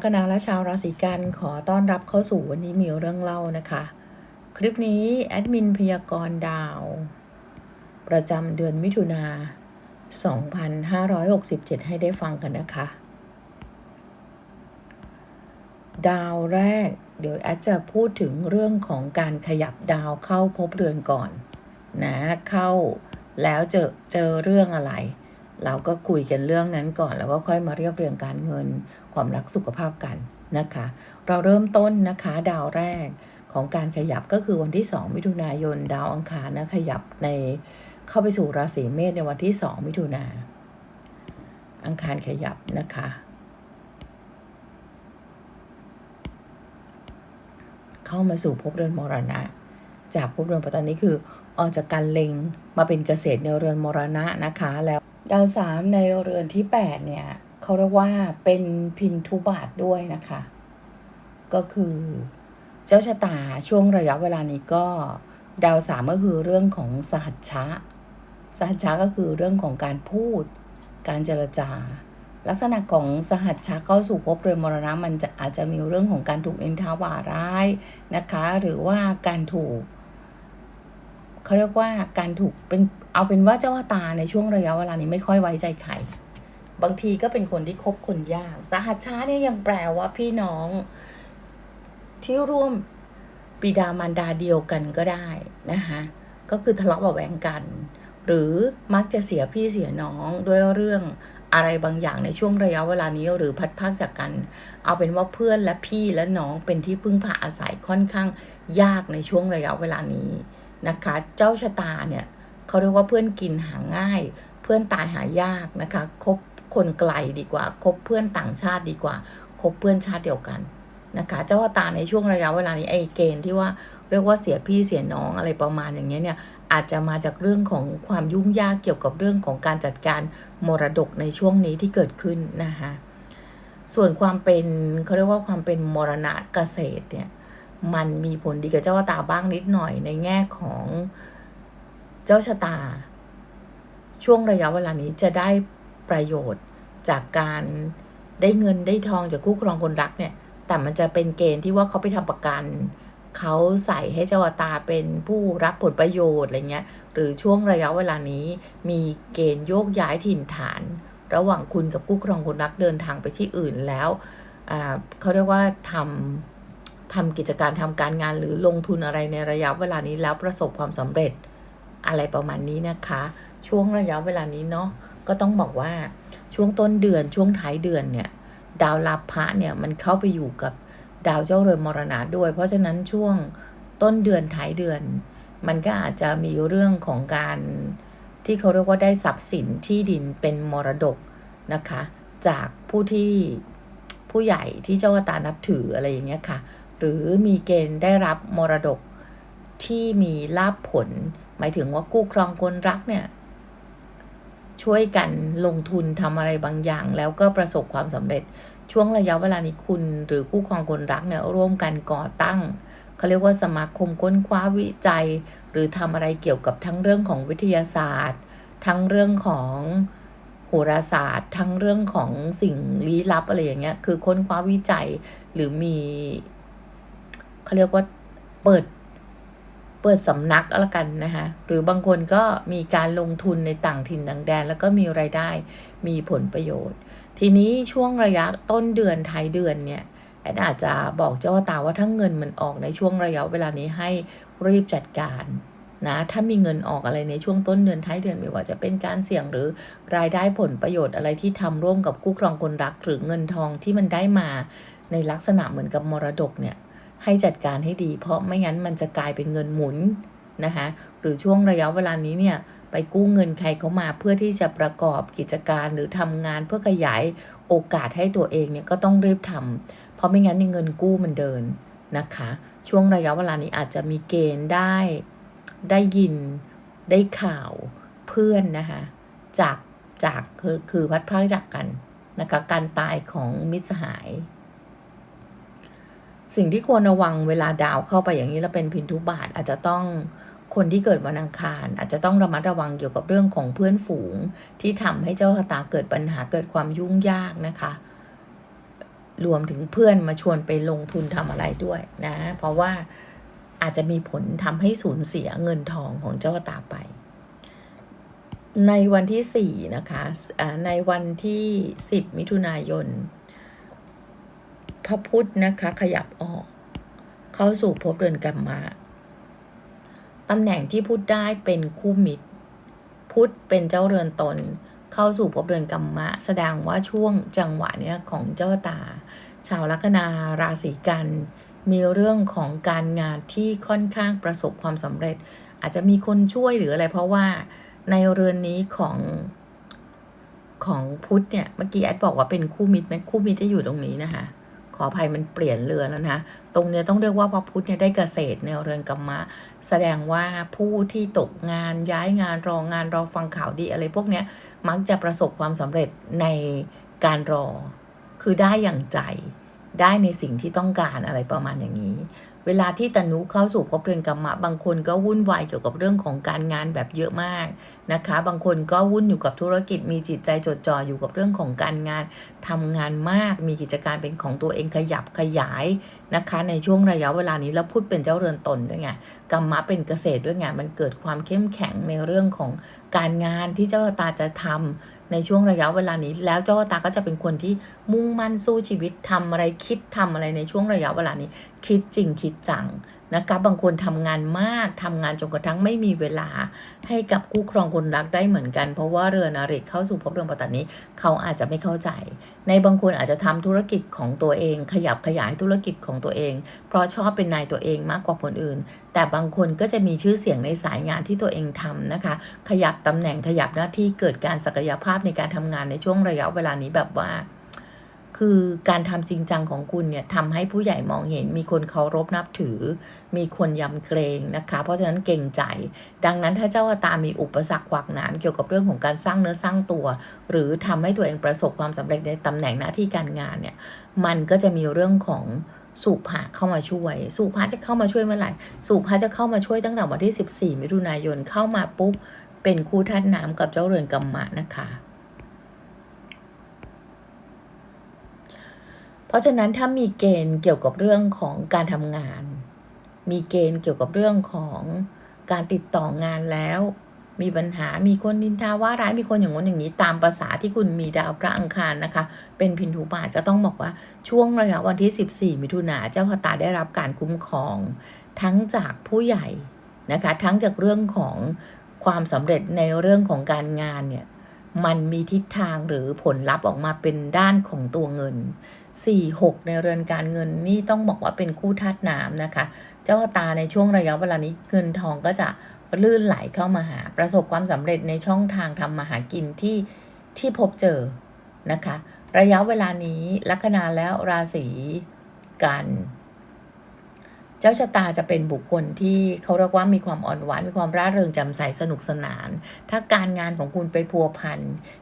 ดีค่ะชาวลัคนาและชาวราศีกันขอต้อนรับเข้าสู่วันนี้มีเรื่องเล่านะคะ คลิปนี้แอดมินพยากรณ์ดาว ประจำเดือนมิถุนา 2567 ให้ได้ฟังกันนะคะ ดาวแรก เดี๋ยวแอดจะพูดถึงเรื่องของการขยับดาวเข้าพบเรือนก่อน นะ เข้าแล้วเจอเจอเรื่องอะไร เราก็คุยกันเรื่องนั้นก่อน แล้วก็ค่อยมาเรียบเรียงการเงิน ความรักสุขภาพกันนะคะ เราเริ่มต้นนะคะดาวแรกของการขยับก็คือวันที่ 2 มิถุนายน ดาวอังคารนะขยับในเข้าไปสู่ราศีเมษในวันที่ 2 มิถุนาอังคารขยับนะคะ เข้ามาสู่ภพเรือนมรณะ จากภพเรือนปัตตานีคือออกจากการเล็งมาเป็นเกษตรในเรือนมรณะนะคะแล้ว ดาวสามในเรือนที่ 8 เนี่ยเขาเรียกว่าเป็นพินทุบาทด้วยนะคะ ก็คือเจ้าชะตาช่วงระยะเวลานี้ก็ดาวสามก็คือเรื่องของสหัชชะสหัชชะก็คือเรื่องของการพูด การเจรจา ลักษณะของสหัชชะเข้าสู่ภพเรือนมรณะมันจะอาจจะมีเรื่องของการถูกนินทาว่าร้ายนะคะ หรือว่าการถูก เขาเรียกว่าการถูกเป็นเอาเป็นว่าเจ้าตาในช่วงระยะเวลานี้ไม่ค่อยไว้ใจใครบางทีก็เป็นคนที่คบคนยากสหัชชาเนี่ยยังแปลว่าพี่น้องที่ร่วมปิดามารดาเดียวกันก็ได้นะคะก็คือทะเลาะเบาแวงกัน หรือมักจะเสียพี่เสียน้องด้วยเรื่องอะไรบางอย่างในช่วงระยะเวลานี้หรือพัดพากจากกัน เอาเป็นว่าเพื่อนและพี่และน้องเป็นที่พึ่งพาอาศัยค่อนข้างยากในช่วงระยะเวลานี้ นะคะ เจ้าชะตาเนี่ยเขาเรียกว่าเพื่อนกินหาง่าย เพื่อนตายหายากนะคะคบคนไกลดีกว่าคบเพื่อนต่างชาติดีกว่าคบเพื่อนชาติเดียวกันนะคะ เจ้าชะตาในช่วงระยะเวลานี้ไอ้เกณฑ์ที่ว่าเรียกว่าเสียพี่เสียน้องอะไรประมาณอย่างเงี้ยเนี่ยอาจจะมาจากเรื่องของความยุ่งยากเกี่ยวกับเรื่องของการจัดการมรดกในช่วงนี้ที่เกิดขึ้นนะคะส่วนความเป็นเขาเรียกว่าความเป็นมรณะเกษตรเนี่ย มันมีผลดีกับเจ้าชะตาบ้างนิดหน่อยในแง่ของเจ้าชะตา ช่วงระยะเวลานี้จะได้ประโยชน์จากการได้เงินได้ทองจากคู่ครองคนรักเนี่ย แต่มันจะเป็นเกณฑ์ที่ว่าเขาไปทำประกัน เขาใส่ให้เจ้าตาเป็นผู้รับผลประโยชน์อะไรเงี้ย หรือช่วงระยะเวลานี้มีเกณฑ์โยกย้ายถิ่นฐาน ระหว่างคุณกับคู่ครองคนรักเดินทางไปที่อื่นแล้วเขาเรียกว่าทำ ทำกิจการทำการงานหรือลงทุนอะไรในระยะเวลานี้แล้วประสบความสำเร็จอะไรประมาณนี้นะคะ ช่วงระยะเวลานี้เนาะก็ต้องบอกว่าช่วงต้นเดือนช่วงท้ายเดือนเนี่ยดาวลาภะเนี่ยมันเข้าไปอยู่กับดาวเจ้าเรือนมรณะด้วย เพราะฉะนั้นช่วงต้นเดือนท้ายเดือน มันก็อาจจะมีเรื่องของการที่เขาเรียกว่าได้ทรัพย์สินที่ดินเป็นมรดกนะคะ จากผู้ที่ผู้ใหญ่ที่เจ้าตานับถืออะไรอย่างเงี้ยค่ะ หรือมีเกณฑ์ได้รับมรดกที่มีลาภผล หมายถึงว่ากู้ครองคนรักเนี่ย ช่วยกันลงทุนทำอะไรบางอย่าง แล้วก็ประสบความสำเร็จช่วงระยะเวลานี้คุณหรือคู่ครองคนรักเนี่ยร่วมกันก่อตั้งเขาเรียกว่าสมาคมค้นคว้าวิจัย หรือทำอะไรเกี่ยวกับทั้งเรื่องของวิทยาศาสตร์ ทั้งเรื่องของโหราศาสตร์ ทั้งเรื่องของสิ่งลี้ลับอะไรอย่างเงี้ยคือค้นคว้าวิจัยหรือมี เขาเรียกว่าเปิดเปิดสำนักอะไรกันนะคะหรือบางคนก็มีการลงทุนในต่างถิ่นต่างแดน แล้วก็มีไรายได้มีผลประโยชน์ ทีนี้ช่วงระยะต้นเดือนท้ายเดือนเนี่ยแอดอาจจะบอกเจ้าตาว่าถ้าเงินมันออกในช่วงระยะเวลานี้ให้รีบจัดการนะถ้ามีเงินออกอะไรในช่วงต้นเดือนท้ายเดือนไม่ว่าจะเป็นการเสี่ยงหรือรายได้ผลประโยชน์อะไรที่ทำร่วมกับคู่ครองคนรักหรือเงินทองที่มันได้มาในลักษณะเหมือนกับมรดกเนี่ย ให้จัดการให้ดี เพราะไม่งั้นมันจะกลายเป็นเงินหมุนนะคะหรือช่วงระยะเวลานี้เนี่ยไปกู้เงินใครเขามาเพื่อที่จะประกอบกิจการหรือทำงานเพื่อขยายโอกาสให้ตัวเองเนี่ยก็ต้องรีบทำเพราะไม่งั้นเงินกู้มันเดินนะคะ ช่วงระยะเวลานี้อาจจะมีเกณฑ์ได้ได้ยินได้ข่าวเพื่อนนะคะจากจากคือคือพัดพากจากกันนะคะการตายของมิตรสหาย สิ่งที่ควรระวังเวลาดาวเข้าไปอย่างนี้แล้วเป็นพินทุบาทอาจจะต้องคนที่เกิดวันอังคาร อาจจะต้องระมัดระวังเกี่ยวกับเรื่องของเพื่อนฝูง ที่ทำให้เจ้าชะตาเกิดปัญหาเกิดความยุ่งยากนะคะ รวมถึงเพื่อนมาชวนไปลงทุนทำอะไรด้วยนะ เพราะว่าอาจจะมีผลทำให้สูญเสียเงินทองของเจ้าชะตาไป ในวันที่4นะคะในวันที่ 10 มิถุนายน พระพุธนะคะขยับออก เข้าสู่ภพเรือนกรรมะตำแหน่งที่พุธได้เป็นคู่มิตร พุธเป็นเจ้าเรือนตน เข้าสู่ภพเรือนกรรมะ แสดงว่าช่วงจังหวะเนี้ยของเจ้าตา ชาวลัคนาราศีกัน มีเรื่องของการงานที่ค่อนข้างประสบความสำเร็จ อาจจะมีคนช่วยหรืออะไรเพราะว่าในเรือนนี้ของของพุธเนี่ย เมื่อกี้แอดบอกว่าเป็นคู่มิตรไหมคู่มิตรที่อยู่ตรงนี้นะคะ ออภัยมันเปลี่ยนเรือนแล้วนะ ตรงเนี้ยต้องเรียกว่าพระพุธเนี่ยได้เกษตรในเรือนกรรมะ แสดงว่าผู้ที่ตกงานย้ายงานรองานรอฟังข่าวดีอะไรพวกเนี้ยมักจะประสบความสำเร็จในการรอ คือได้อย่างใจ ได้ในสิ่งที่ต้องการอะไรประมาณอย่างนี้ เวลาที่ตนุเข้าสู่ภพเรือนกรรมะ บางคนก็วุ่นวายเกี่ยวกับเรื่องของการงานแบบเยอะมากนะคะ บางคนก็วุ่นอยู่กับธุรกิจมีจิตใจจดจ่ออยู่กับเรื่องของการงานทำงานมากมีกิจการเป็นของตัวเองขยับขยายนะคะ ในช่วงระยะเวลานี้แล้วพูดเป็นเจ้าเรือนตนด้วยไงกรรมะเป็นเกษตรด้วยไงมันเกิดความเข้มแข็งในเรื่องของการงานที่เจ้าตาจะทำ ในช่วงระยะเวลานี้ แล้วเจ้าตาก็จะเป็นคนที่มุ่งมั่นสู้ชีวิตทำอะไรคิดทำอะไรในช่วงระยะเวลานี้ คิดจริงคิดจัง นะคะบางคนทำงานมากทำงานจนกระทั่งไม่มีเวลาให้กับคู่ครองคนรักได้เหมือนกัน เพราะว่าเรือนอริเข้าสู่ภพเรือนปัตตานี้เขาอาจจะไม่เข้าใจ ในบางคนอาจจะทำธุรกิจของตัวเอง ขยับขยายธุรกิจของตัวเอง เพราะชอบเป็นนายตัวเองมากกว่าคนอื่น แต่บางคนก็จะมีชื่อเสียงในสายงานที่ตัวเองทำนะคะ ขยับตำแหน่งขยับหน้าที่เกิดการศักยภาพในการทำงานในช่วงระยะเวลานี้แบบว่า คือการทำจริงจังของคุณเนี่ยทำให้ผู้ใหญ่มองเห็น มีคนเคารพนับถือ มีคนยำเกรงนะคะ เพราะฉะนั้นเก่งใจ ดังนั้นถ้าเจ้าตามีอุปสรรคขวากหนามเกี่ยวกับเรื่องของการสร้างเนื้อสร้างตัว หรือทำให้ตัวเองประสบความสำเร็จในตำแหน่งหน้าที่การงานเนี่ยมันก็จะมีเรื่องของสุภาเข้ามาช่วย สุภาจะเข้ามาช่วยเมื่อไหร่สุภาจะเข้ามาช่วยตั้งแต่วันที่ 14 มิถุนายนเข้ามาปุ๊บเป็นคู่ธาตุน้ำกับเจ้าเรือนกรรมะนะคะ เพราะฉะนั้นถ้ามีเกณฑ์เกี่ยวกับเรื่องของการทำงาน มีเกณฑ์เกี่ยวกับเรื่องของการติดต่องานแล้ว มีปัญหามีคนนินทาว่าร้ายมีคนอย่างนู้นอย่างนี้ตามภาษาที่คุณมีดาวพระอังคารนะคะ เป็นพินทุบาทก็ต้องบอกว่าช่วงระยะวันที่ 14 มิถุนาเจ้าพตาได้รับการคุ้มครอง ทั้งจากผู้ใหญ่นะคะ ทั้งจากเรื่องของความสำเร็จในเรื่องของการงานเนี่ยมันมีทิศทางหรือผลลัพธ์ออกมาเป็นด้านของตัวเงิน 4 6 ในเรือนการเงินนี่ต้องบอกว่าเป็นคู่ธาตุน้ำนะคะ เจ้าตาในช่วงระยะเวลานี้เงินทองก็จะลื่นไหลเข้ามาหา ประสบความสำเร็จในช่องทางทำมาหากินที่ที่พบเจอนะคะ ระยะเวลานี้ลัคนาแล้วราศีกัน เจ้าชะตาจะเป็นบุคคลที่เขาเรียกว่ามีความอ่อนหวานมีความร่าเริงแจำใสสนุกสนาน ถ้าการงานของคุณไปพัวพัน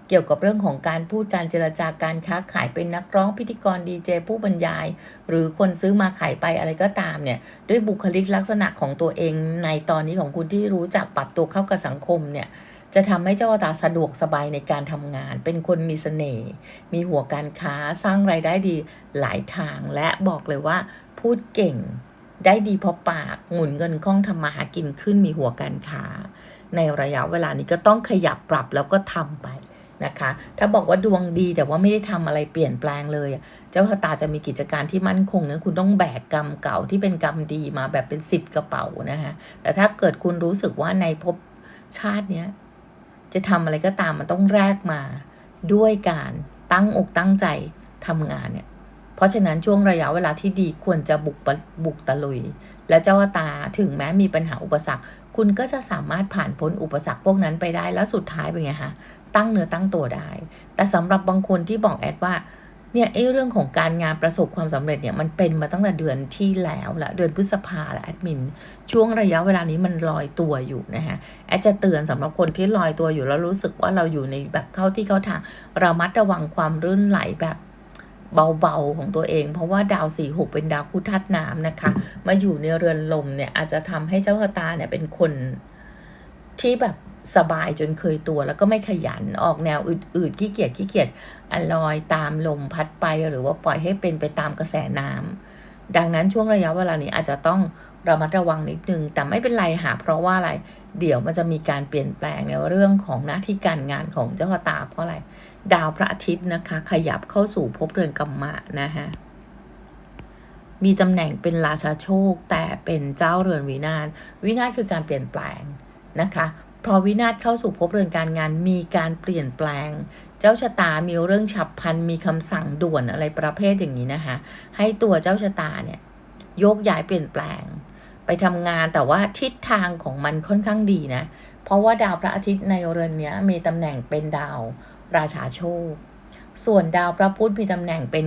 เกี่ยวกับเรื่องของการพูดการเจรจาการค้าขายเป็นนักร้องพิธีกรดีเจผู้บรรยาย หรือคนซื้อมาขายไปอะไรก็ตามเนี่ยด้วยบุคลิกลักษณะของตัวเองในตอนนี้ของคุณที่รู้จักปรับตัวเข้ากับสังคมเนี่ยจะทำให้เจ้าตาสะดวกสบายในการทำงาน เป็นคนมีเสน่ห์ มีหัวการค้า สร้างไรายได้ดีหลายทาง และบอกเลยว่าพูดเก่ง ได้ดีเพราะปากหมุนเงินคล่องทำมาหากินขึ้นมีหัวการค้าในระยะเวลานี้ก็ต้องขยับปรับแล้วก็ทำไปนะคะ ถ้าบอกว่าดวงดีแต่ว่าไม่ได้ทำอะไรเปลี่ยนแปลงเลย เจ้าชะตาจะมีกิจการที่มั่นคงนะคุณต้องแบกกรรมเก่าที่เป็นกรรมดีมาแบบเป็นสิบกระเป๋านะคะแต่ถ้าเกิดคุณรู้สึกว่าในภพชาติเนี้ยจะทำอะไรก็ตามมันต้องแลกมาด้วยการตั้งอกตั้งใจทำงานเนี่ย เพราะฉะนั้นช่วงระยะเวลาที่ดีควรจะบุกบุกตะลุย และเจ้าตาถึงแม้มีปัญหาอุปสรรค คุณก็จะสามารถผ่านพ้นอุปสรรคพวกนั้นไปได้แล้วสุดท้ายเป็นไงคะตั้งเนื้อตั้งตัวได้ แต่สำหรับบางคนที่บอกแอดว่าเนี่ยไอ้เรื่องของการงานประสบความสำเร็จเนี่ยมันเป็นมาตั้งแต่เดือนที่แล้วละเดือนพฤษภาและแอดมิน ช่วงระยะเวลานี้มันลอยตัวอยู่นะคะแอดจะเตือนสำหรับคนที่ลอยตัวอยู่แล้วรู้สึกว่าเราอยู่ในแบบเข้าที่เข้าทางเรามัดระวังความรื่นไหลแบบ เบาๆของตัวเอง เพราะว่าดาวสี่หกเป็นดาวคู่ธาตุน้ำนะคะ มาอยู่ในเรือนลมเนี่ยอาจจะทำให้เจ้าชะตาเนี่ยเป็นคนที่แบบสบายจนเคยตัวแล้วก็ไม่ขยันออกแนวอืดๆขี้เกียจขี้เกียจอลอยตามลมพัดไปหรือว่าปล่อยให้เป็นไปตามกระแสน้ำดังนั้นช่วงระยะเวลานี้อาจจะต้องระมัดระวังนิดนึง แต่ไม่เป็นไรหาเพราะว่าอะไร เดี๋ยวมันจะมีการเปลี่ยนแปลงในเรื่องของหน้าที่การงานของเจ้าตาเพราะอะไร ดาวพระอาทิตย์นะคะ ขยับเข้าสู่ภพเรือนกรรมะนะคะมีตำแหน่งเป็นราชาโชค แต่เป็นเจ้าเรือนวินาศวินาศคือการเปลี่ยนแปลงนะคะพอวินาศเข้าสู่ภพเรือนการงานมีการเปลี่ยนแปลง เจ้าชะตามีเรื่องฉับพลันมีคำสั่งด่วนอะไรประเภทอย่างนี้นะคะ ให้ตัวเจ้าชะตาเนี่ยโยกย้ายเปลี่ยนแปลง ไปทำงานแต่ว่าทิศทางของมันค่อนข้างดีนะ เพราะว่าดาวพระอาทิตย์ในเรือนเนี้ยมีตำแหน่งเป็นดาว ราชาโชค ส่วนดาวพระพุธมีตำแหน่งเป็น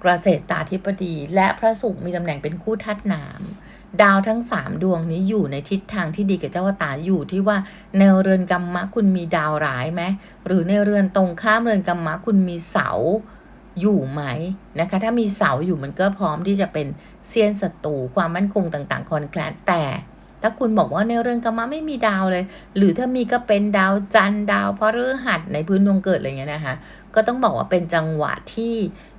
เกษตรตาธิปดี และพระศุกร์มีตำแหน่งเป็นคู่ทัดน้ำดาวทั้งสามดวงนี้อยู่ในทิศทางที่ดีกับเจ้าตาอยู่ที่ว่าในเรือนกรรมะคุณมีดาวร้ายไหมหรือในเรือนตรงข้ามเรือนกรรมะคุณมีเสาอยู่ไหมนะคะ ถ้ามีเสาอยู่มันก็พร้อมที่จะเป็นเซียนศัตรูความมั่นคงต่างๆคอนแคลนแต่ ถ้าคุณบอกว่าในเรือนกรรมะไม่มีดาวเลย หรือถ้ามีก็เป็นดาวจันทร์ดาวพฤหัสในพื้นดวงเกิดอะไรเงี้ยนะคะ ก็ต้องบอกว่าเป็นจังหวะที่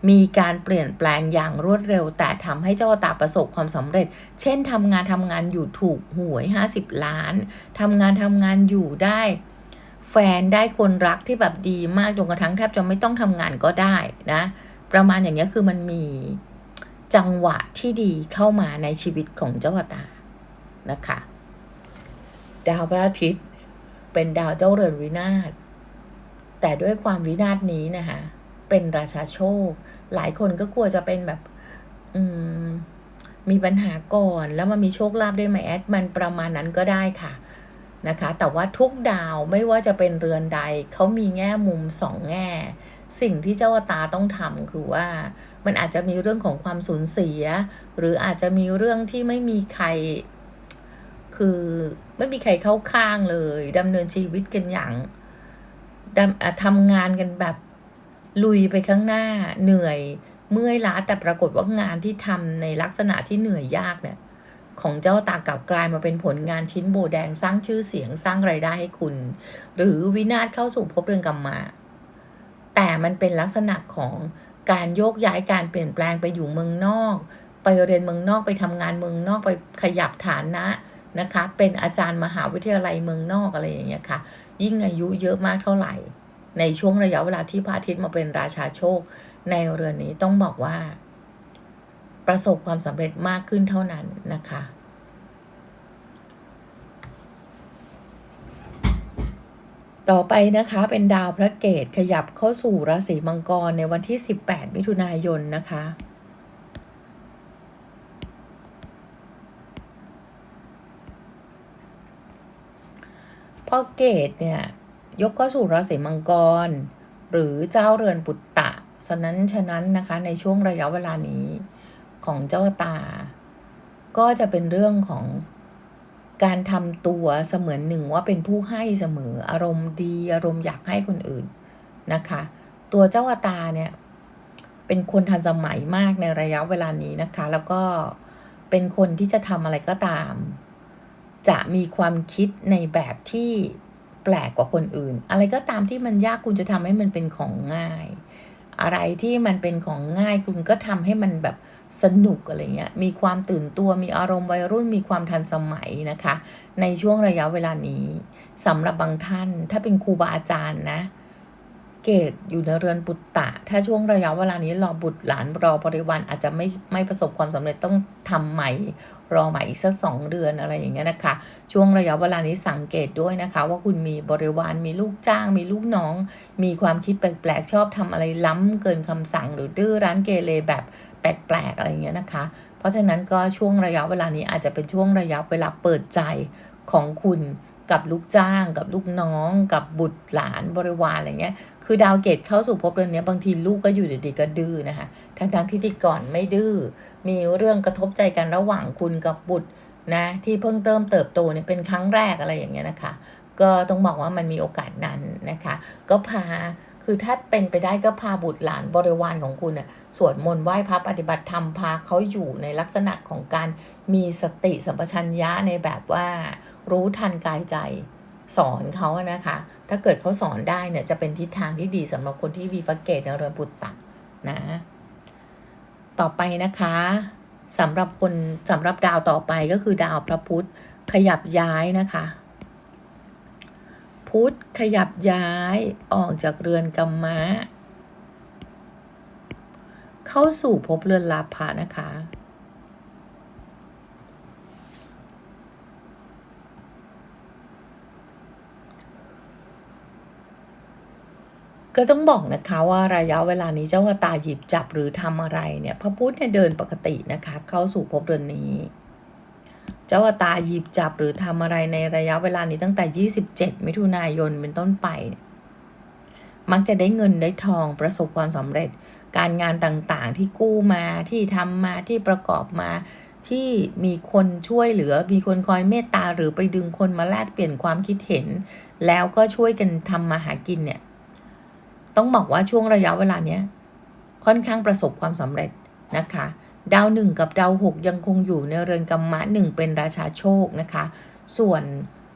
มีการเปลี่ยนแปลงอย่างรวดเร็ว แต่ทำให้เจ้าตาประสบความสำเร็จ เช่นทำงานทำงานอยู่ถูกหวย 50 ล้านทำงานทำงานอยู่ได้แฟนได้คนรักที่แบบดีมากจนกระทั่งแทบจะไม่ต้องทำงานก็ได้นะ ประมาณอย่างนี้คือมันมีจังหวะที่ดีเข้ามาในชีวิตของเจ้าตา นะคะ ดาวพระอาทิตย์เป็นดาวเจ้าเรือนวินาศแต่ด้วยความวินาศนี้นะคะเป็นราชาโชค หลายคนก็กลัวจะเป็นแบบอืมมีปัญหาก่อนแล้วมันมีโชคลาภด้วยไหมแอดมันประมาณนั้นก็ได้ค่ะนะคะ แต่ว่าทุกดาวไม่ว่าจะเป็นเรือนใดเขามีแง่มุมสองแง่ สิ่งที่เจ้าตาต้องทำคือว่า มันอาจจะมีเรื่องของความสูญเสีย หรืออาจจะมีเรื่องที่ไม่มีใคร คือไม่มีใครเข้าข้างเลยดำเนินชีวิตกันอย่างทำงานกันแบบลุยไปข้างหน้าเหนื่อยเมื่อยล้าแต่ปรากฏว่างานที่ทำในลักษณะที่เหนื่อยยากเนี่ย ของเจ้าตากลับกลายมาเป็นผลงานชิ้นโบแดงสร้างชื่อเสียงสร้างไรายได้ให้คุณ หรือวินาศเข้าสู่ภพเรือนกรรมมา แต่มันเป็นลักษณะของการโยกย้ายการเปลี่ยนแปลงไปอยู่เมืองนอก ไปเรียนเมืองนอกไปทำงานเมืองนอกไปขยับฐานะ นะคะ เป็นอาจารย์มหาวิทยาลัยเมืองนอกอะไรอย่างเงี้ยค่ะ ยิ่งอายุเยอะมากเท่าไหร่ ในช่วงระยะเวลาที่พระอาทิตย์มาเป็นราชาโชค ในเรือนนี้ต้องบอกว่า ประสบความสำเร็จมากขึ้นเท่านั้นนะคะต่อไปนะคะเป็นดาวพระเกตขยับเข้าสู่ราศีมังกรในวันที่ 18 มิถุนายนนะคะ พอเกตเนี่ย ยกเข้าสู่ราศีมังกร หรือเจ้าเรือนปุตตะฉะนั้นฉะนั้นนะคะในช่วงระยะเวลานี้ของเจ้าตา ก็จะเป็นเรื่องของการทำตัวเสมือนหนึ่งว่าเป็นผู้ให้เสมออารมณ์ดี อารมณ์อยากให้คนอื่นนะคะ ตัวเจ้าตาเนี่ยเป็นคนทันสมัยมากในระยะเวลานี้นะคะ แล้วก็เป็นคนที่จะทำอะไรก็ตาม จะมีความคิดในแบบที่แปลกกว่าคนอื่น อะไรก็ตามที่มันยากคุณจะทำให้มันเป็นของง่าย อะไรที่มันเป็นของง่ายคุณก็ทำให้มันแบบสนุกอะไรเงี้ย มีความตื่นตัว มีอารมณ์วัยรุ่น มีความทันสมัยนะคะ ในช่วงระยะเวลานี้สำหรับบางท่าน ถ้าเป็นครูบาอาจารย์นะ เกตอยู่ในเรือนปุตตะ ถ้าช่วงระยะเวลานี้รอบุตรหลานรอบริวารอาจจะไม่ไม่ประสบความสำเร็จต้องทำใหม่ รอใหม่อีกสักสองเดือนอะไรอย่างเงี้ยนะคะ ช่วงระยะเวลานี้สังเกตด้วยนะคะ ว่าคุณมีบริวารมีลูกจ้าง มีลูกน้อง มีความคิดแปลกๆ ชอบทำอะไรล้ำเกินคำสั่งหรือดื้อร้านเกเรแบบแปลกๆอะไรอย่างเงี้ยนะคะ เพราะฉะนั้นก็ช่วงระยะเวลานี้อาจจะเป็นช่วงระยะเวลาเปิดใจของคุณ กับลูกจ้าง กับลูกน้อง กับบุตรหลานบริวารอะไรเงี้ย คือดาวเกตเข้าสู่ภพเรือนนี้บางทีลูกก็อยู่ดีๆก็ดื้อนะคะทั้งๆที่ที่ก่อนไม่ดื้อมีเรื่องกระทบใจกันระหว่างคุณกับบุตรนะที่เพิ่งเติมเติบโตเนี่ยเป็นครั้งแรกอะไรอย่างเงี้ยนะคะ ก็ต้องบอกว่ามันมีโอกาสนั้นนะคะ ก็พาคือถ้าเป็นไปได้ก็พาบุตรหลานบริวารของคุณน่ะสวดมนต์ไหว้พระปฏิบัติธรรมพาเขาอยู่ในลักษณะของการมีสติสัมปชัญญะในแบบว่า รู้ทันกายใจสอนเขาอะนะคะ ถ้าเกิดเขาสอนได้เนี่ยจะเป็นทิศทางที่ดีสำหรับคนที่วีฟักเกตในเรือนปุตตะนะ ต่อไปนะคะสำหรับคนสำหรับดาวต่อไปก็คือดาวพระพุธขยับย้ายนะคะ พุธขยับย้ายออกจากเรือนกรรมะ เข้าสู่ภพเรือนลาภะนะคะ ก็ต้องบอกนะคะว่าระยะเวลานี้เจ้าว่าตาหยิบจับหรือทำอะไรเนี่ยพระพุธเนี่ยเดินปกตินะคะ เข้าสู่ภพเรือนนี้ เจ้าว่าตาหยิบจับหรือทำอะไรในระยะเวลานี้ตั้งแต่ 27 มิถุนายนเป็นต้นไป มักจะได้เงินได้ทองประสบความสำเร็จ การงานต่างๆ ที่กู้มาที่ทำมาที่ประกอบมาที่มีคนช่วยเหลือ มีคนคอยเมตตาหรือไปดึงคนมาแลกเปลี่ยนความคิดเห็น แล้วก็ช่วยกันทำมาหากินเนี่ย ต้องบอกว่าช่วงระยะเวลาเนี้ยค่อนข้างประสบความสำเร็จนะคะ ดาวหนึ่งกับดาวหกยังคงอยู่ในเรือนกรรมะหนึ่งเป็นราชาโชคนะคะ ส่วน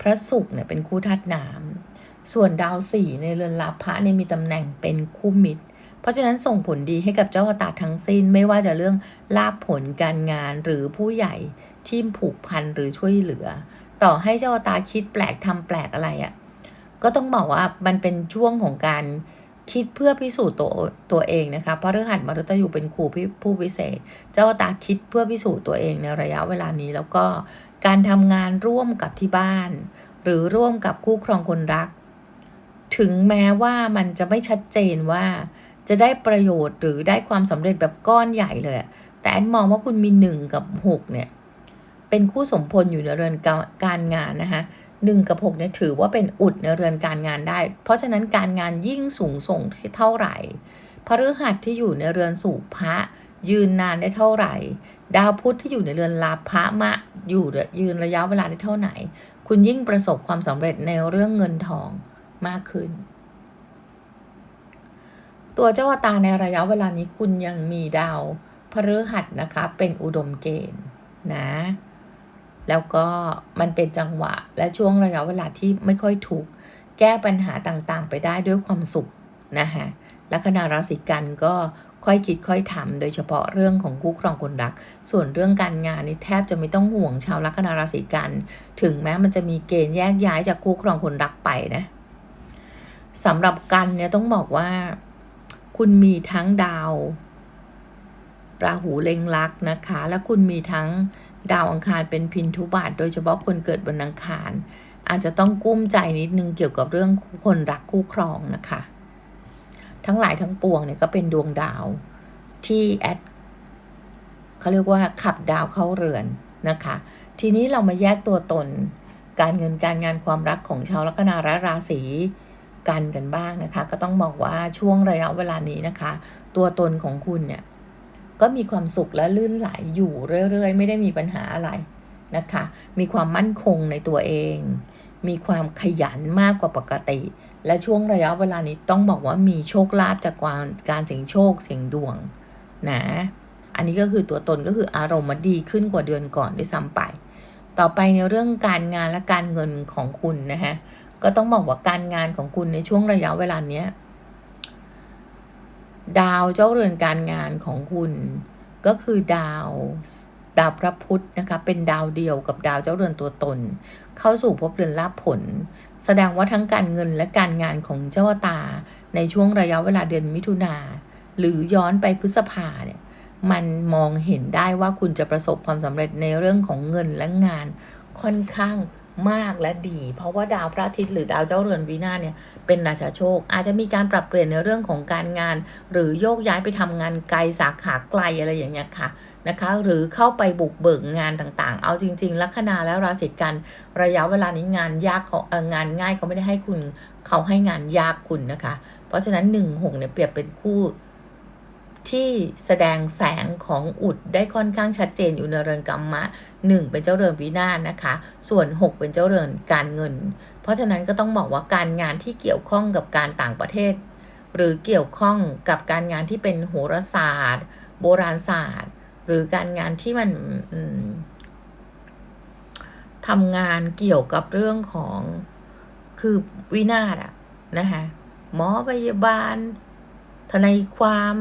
พระศุกร์เนี่ยเป็นคู่ธาตุน้ำส่วนดาวสี่ในเรือนลาภะเนี่ยมีตำแหน่งเป็นคู่มิตร เพราะฉะนั้นส่งผลดีให้กับเจ้าอวตาทั้งสิ้นไม่ว่าจะเรื่องลาภผลการงานหรือผู้ใหญ่ที่ผูกพันหรือช่วยเหลือ ต่อให้เจ้าอวตาคิดแปลกทำแปลกอะไรอะ่ะก็ต้องบอกว่ามันเป็นช่วงของการ คิดเพื่อพิสูจน์ตัวตัวเองนะคะเพราะฤหัสมฤตยูเป็นครูผู้พิเศษ เจ้าตาคิดเพื่อพิสูจน์ตัวเองในระยะเวลานี้ แล้วก็การทำงานร่วมกับที่บ้าน หรือร่วมกับคู่ครองคนรัก ถึงแม้ว่ามันจะไม่ชัดเจนว่า จะได้ประโยชน์หรือได้ความสำเร็จแบบก้อนใหญ่เลย แต่แอนมองว่าคุณมีหนึ่งกับหกเนี่ย เป็นคู่สมพลอยู่ในเรือนการงานนะคะหนึ่งกับหกเนี่ยถือว่าเป็นอุดในเรือนการงานได้ เพราะฉะนั้นการงานยิ่งสูงส่งเท่าไหร่พฤหัสที่อยู่ในเรือนสู่พระยืนนานได้เท่าไหร่ ดาวพุธที่อยู่ในเรือนลาภะมาอยู่ยืนระยะเวลาได้เท่าไหร่คุณยิ่งประสบความสำเร็จในเรื่องเงินทองมากขึ้น ตัวเจ้าตาในระยะเวลานี้คุณยังมีดาวพฤหัสนะคะเป็นอุดมเกณฑ์นะ แล้วก็มันเป็นจังหวะและช่วงระยะเวลาที่ไม่ค่อยถูก แก้ปัญหาต่างๆ ไปได้ด้วยความสุขนะคะลัคนาราศีกันก็ค่อยคิดค่อยทำโดยเฉพาะเรื่องของคู่ครองคนรัก ส่วนเรื่องการงานนี่แทบจะไม่ต้องห่วงชาวลัคนาราศีกัน ถึงแม้มันจะมีเกณฑ์แยกย้ายจากคู่ครองคนรักไปนะสำหรับกันเนี่ยต้องบอกว่า คุณมีทั้งดาว ราหูเล็งลักนะคะ และคุณมีทั้ง ดาวอังคารเป็นพินทุบาท โดยเฉพาะคนเกิดบนอังคาร อาจจะต้องกุ้มใจนิดนึงเกี่ยวกับเรื่องคนรักคู่ครองนะคะ ทั้งหลายทั้งปวงเนี่ยก็เป็นดวงดาวที่แอดเขาเรียกว่าขับดาวเข้าเรือนนะคะ ทีนี้เรามาแยกตัวตน การเงินการงานความรักของชาวลัคนาราศีกันกันบ้างนะคะ ก็ต้องบอกว่าช่วงระยะเวลานี้นะคะ ตัวตนของคุณเนี่ย ก็มีความสุขและลื่นไหลอยู่เรื่อยๆ ไม่ได้มีปัญหาอะไรนะคะ มีความมั่นคงในตัวเอง มีความขยันมากกว่าปกติ และช่วงระยะเวลานี้ต้องบอกว่ามีโชคลาภจากการการเสี่ยงโชคเสี่ยงดวงนะ อันนี้ก็คือตัวตนก็คืออารมณ์มันดีขึ้นกว่าเดือนก่อนด้วยซ้ำไป ต่อไปในเรื่องการงานและการเงินของคุณนะฮะก็ต้องบอกว่าการงานของคุณในช่วงระยะเวลาเนี้ย ดาวเจ้าเรือนการงานของคุณ ก็คือดาวดาวพระพุธนะคะเป็นดาวเดียวกับดาวเจ้าเรือนตัวตน เข้าสู่ภพเรือนลาภผล แสดงว่าทั้งการเงินและการงานของเจ้าตา ในช่วงระยะเวลาเดือนมิถุนาหรือย้อนไปพฤษภาเนี่ยมันมองเห็นได้ว่าคุณจะประสบความสำเร็จในเรื่องของเงินและงานค่อนข้าง มากและดี เพราะว่าดาวพระอาทิตย์หรือดาวเจ้าเรือนวีนาเนี่ยเป็นราชาโชค อาจจะมีการปรับเปลี่ยนในเรื่องของการงาน หรือโยกย้ายไปทำงานไกลสาขาไกลอะไรอย่างเงี้ยค่ะนะคะหรือเข้าไปบุกเบิกงานต่างๆ เอาจริง ๆ ลัคนาและราศีกันระยะเวลานี้งานยากเขางานง่ายเขาไม่ได้ให้คุณเขาให้งานยากคุณนะคะ เพราะฉะนั้นหนึ่งหงเนี่ยเปรียบเป็นคู่ ที่แสดงแสงของอุดได้ค่อนข้างชัดเจนอยู่ในเรือนกรรมะหนึ่งเป็นเจ้าเรือนวินาศนะคะ ส่วน 6 เป็นเจ้าเรือนการเงิน เพราะฉะนั้นก็ต้องบอกว่าการงานที่เกี่ยวข้องกับการต่างประเทศ หรือเกี่ยวข้องกับการงานที่เป็นโหราศาสตร์ โบราณศาสตร์ หรือการงานที่มันทำงานเกี่ยวกับเรื่องของคือวินาศอะนะคะหมอพยาบาลทนายความ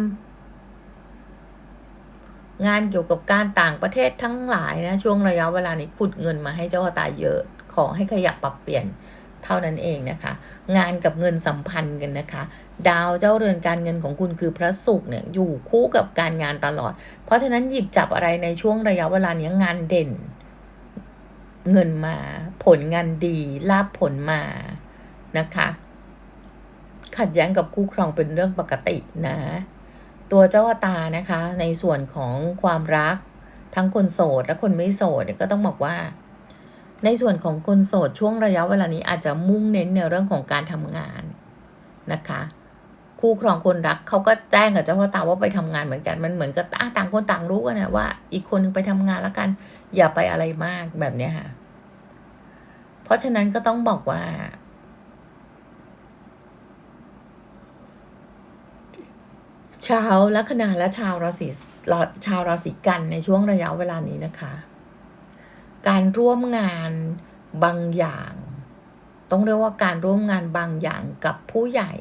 งานเกี่ยวกับการต่างประเทศทั้งหลายนะช่วงระยะเวลานี้ขุดเงินมาให้เจ้าตาเยอะขอให้ขยับปรับเปลี่ยนเท่านั้นเองนะคะ งานกับเงินสัมพันธ์กันนะคะ ดาวเจ้าเรือนการเงินของคุณคือพระศุกร์เนี่ยอยู่คู่กับการงานตลอด เพราะฉะนั้นหยิบจับอะไรในช่วงระยะเวลานี้งานเด่น เงินมา ผลงานดีลาบผลมานะคะ ขัดแย้งกับคู่ครองเป็นเรื่องปกตินะ ตัวเจ้าตานะคะ ในส่วนของความรัก ทั้งคนโสดและคนไม่โสดก็ต้องบอกว่า ในส่วนของคนโสดช่วงระยะเวลานี้อาจจะมุ่งเน้นในเรื่องของการทำงานนะคะ คู่ครองคนรักเขาก็แจ้งกับเจ้าพ่อตาว่าไปทำงานเหมือนกันมันเหมือนกับต่างคนต่างรู้กันนะว่า อีกคนนึงไปทำงานแล้วกัน อย่าไปอะไรมากแบบนี้ค่ะ เพราะฉะนั้นก็ต้องบอกว่า ชาวลัคนาและชาวราศีชาวราศีกันในช่วงระยะเวลานี้นะคะ การร่วมงานบางอย่าง ต้องเรียกว่าการร่วมงานบางอย่างกับผู้ใหญ่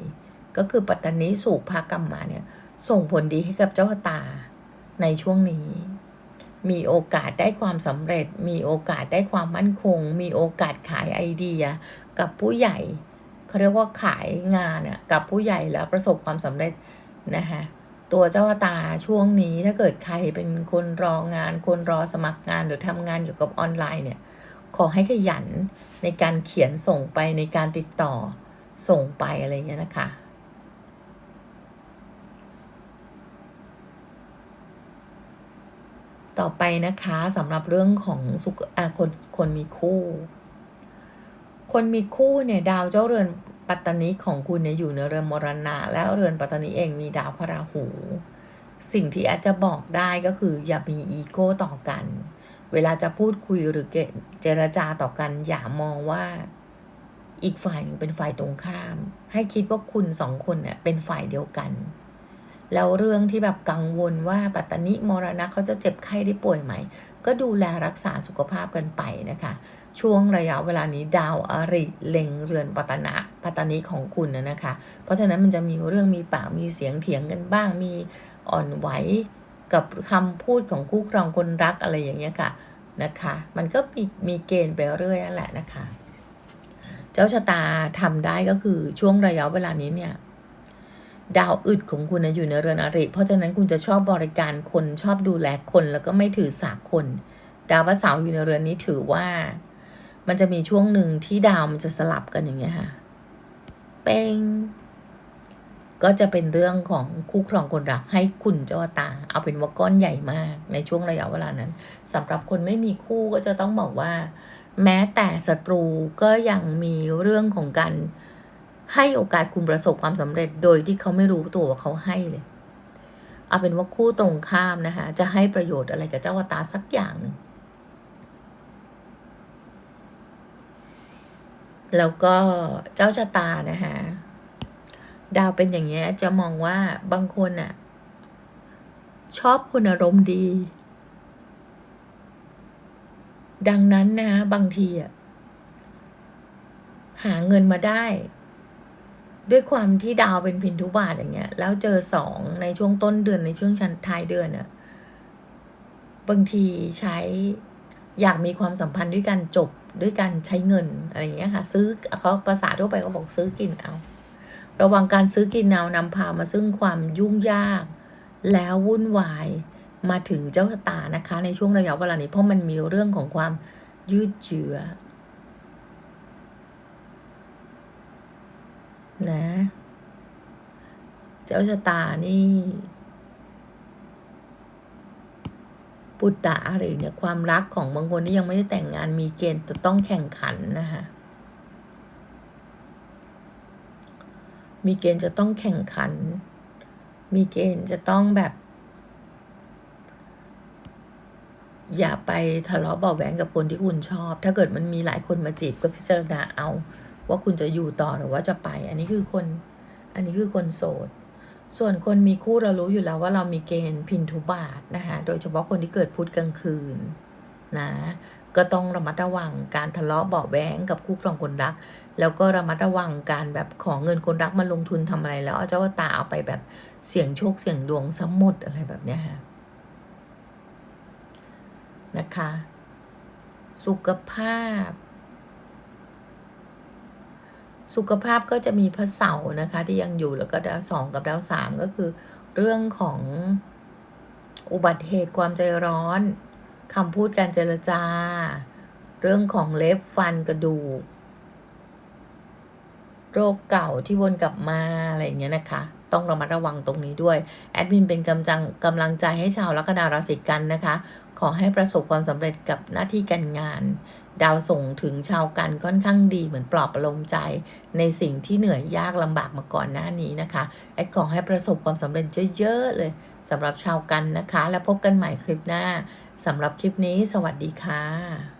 ก็คือปัตตานีสู่ภากรรมมาเนี่ยส่งผลดีให้กับเจ้าตาในช่วงนี้ มีโอกาสได้ความสำเร็จ มีโอกาสได้ความมั่นคง มีโอกาสขายไอเดียกับผู้ใหญ่เขาเรียกว่าขายงานน่กับผู้ใหญ่แล้วประสบความสำเร็จนะคะ ตัวเจ้าตาช่วงนี้ถ้าเกิดใครเป็นคนรองาน คนรอสมัครงานหรือทำงานเกี่ยวกับออนไลน์เนี่ย ขอให้ขยันในการเขียนส่งไปในการติดต่อส่งไปอะไรเงี้ยนะคะต่อไปนะคะสำหรับเรื่องของสุขอ่าคนคนมีคู่ คนมีคู่เนี่ยดาวเจ้าเรือน ปัตตานีของคุณเนี่ยอยู่ในเรือนมรณะ และเรือนปัตตานีเองมีดาวพระราหู สิ่งที่อาจจะบอกได้ก็คืออย่ามีอีโก้ต่อกัน เวลาจะพูดคุยหรือเจรจาต่อกัน อย่ามองว่าอีกฝ่ายหนึ่งเป็นฝ่ายตรงข้าม ให้คิดว่าคุณสองคนเนี่ยเป็นฝ่ายเดียวกัน แล้วเรื่องที่แบบกังวลว่าปัตตานิมรณะเขาจะเจ็บไข้ได้ป่วยไหม ก็ดูแลรักษาสุขภาพกันไปนะคะ ช่วงระยะเวลานี้ดาวอริเล็งเรือนปัตนะปัตนิของคุณนะนะคะ เพราะฉะนั้นมันจะมีเรื่องมีปากมีเสียงเถียงกันบ้าง มีอ่อนไหวกับคำพูดของคู่ครองคนรักอะไรอย่างเงี้ยค่ะนะคะ มันก็มีมีเกณฑ์ไปเรื่อยนั่นแหละนะคะ เจ้าชะตาทำได้ก็คือช่วงระยะเวลานี้เนี่ยดาวอึดของคุณนะอยู่ในเรือนอริ เพราะฉะนั้นคุณจะชอบบริการคนชอบดูแลคนแล้วก็ไม่ถือสาคน ดาวพระเสาร์อยู่ในเรือนนี้ถือว่า มันจะมีช่วงหนึ่งที่ดาวมันจะสลับกันอย่างเงี้ยค่ะ เป้ง ก็จะเป็นเรื่องของคู่ครองคนรักให้คุณเจ้าตา เอาเป็นว่าก้อนใหญ่มากในช่วงระยะเวลานั้นสำหรับคนไม่มีคู่ก็จะต้องบอกว่า แม้แต่ศัตรูก็ยังมีเรื่องของการให้โอกาสคุณประสบความสำเร็จโดยที่เขาไม่รู้ตัวว่าเขาให้เลย เอาเป็นว่าคู่ตรงข้ามนะคะ จะให้ประโยชน์อะไรกับเจ้าตาสักอย่างหนึ่ง แล้วก็เจ้าชะตานะคะดาวเป็นอย่างเงี้ยจะมองว่าบางคนอะชอบคนอารมณ์ดี ดังนั้นนะบางทีอะหาเงินมาได้ ด้วยความที่ดาวเป็นพินทุบาทอย่างเงี้ย แล้วเจอสองในช่วงต้นเดือนในช่วงชันท้ายเดือนอะบางทีใช้อยากมีความสัมพันธ์ด้วยกันจบ ด้วยการใช้เงินอะไรอย่างเงี้ยค่ะ ซื้อเขาภาษาทั่วไปเขาบอกซื้อกินเอา ระวังการซื้อกินเอานำพามาซึ่งความยุ่งยาก แล้ววุ่นวายมาถึงเจ้าชะตานะคะ ในช่วงระยะเวลานี้ เพราะมันมีเรื่องของความยืดเยื้อนะ เจ้าชะตานี่ ปุตตะอะไรเนี่ยความรักของบางคนที่ยังไม่ได้แต่งงานมีเกณฑ์จะต้องแข่งขันนะคะมีเกณฑ์จะต้องแข่งขัน มีเกณฑ์จะต้องแบบ อย่าไปทะเลาะเบาแหวงกับคนที่คุณชอบ ถ้าเกิดมันมีหลายคนมาจีบก็พิจารณาเอา ว่าคุณจะอยู่ต่อหรือว่าจะไป อันนี้คือคน อันนี้คือคนโสด ส่วนคนมีคู่เรารู้อยู่แล้วว่าเรามีเกณฑ์พินทุบาทนะคะ โดยเฉพาะคนที่เกิดพุธกลางคืนนะก็ต้องระมัดระวังการทะเลาะเบาแว้งกับคู่ครองคนรัก แล้วก็ระมัดระวังการแบบขอเงินคนรักมาลงทุนทำอะไรแล้วเจ้าตาเอาไปแบบเสี่ยงโชคเสี่ยงดวงสมหมดอะไรแบบเนี้ยฮะนะคะ สุขภาพ สุขภาพก็จะมีพระเสาร์นะคะ ที่ยังอยู่แล้วก็ดาวสองกับดาวสามก็คือ เรื่องของอุบัติเหตุความใจร้อนคำพูดการเจรจา เรื่องของเล็บฟันกระดูก โรคเก่าที่วนกลับมาอะไรอย่างเงี้ยนะคะ ต้องระมัดระวังตรงนี้ด้วย แอดมินเป็นกำลังกำลังใจให้ชาวลัคนาราศีกันนะคะ ขอให้ประสบความสำเร็จกับหน้าที่การงาน ดาวส่งถึงชาวกันค่อนข้างดีเหมือนปลอบประโลมใจ ในสิ่งที่เหนื่อยยากลำบากมาก่อนหน้านี้นะคะแอดขอให้ประสบความสำเร็จเยอะๆเลยสำหรับชาวกันนะคะ แล้วพบกันใหม่คลิปหน้าสำหรับคลิปนี้ สวัสดีค่ะ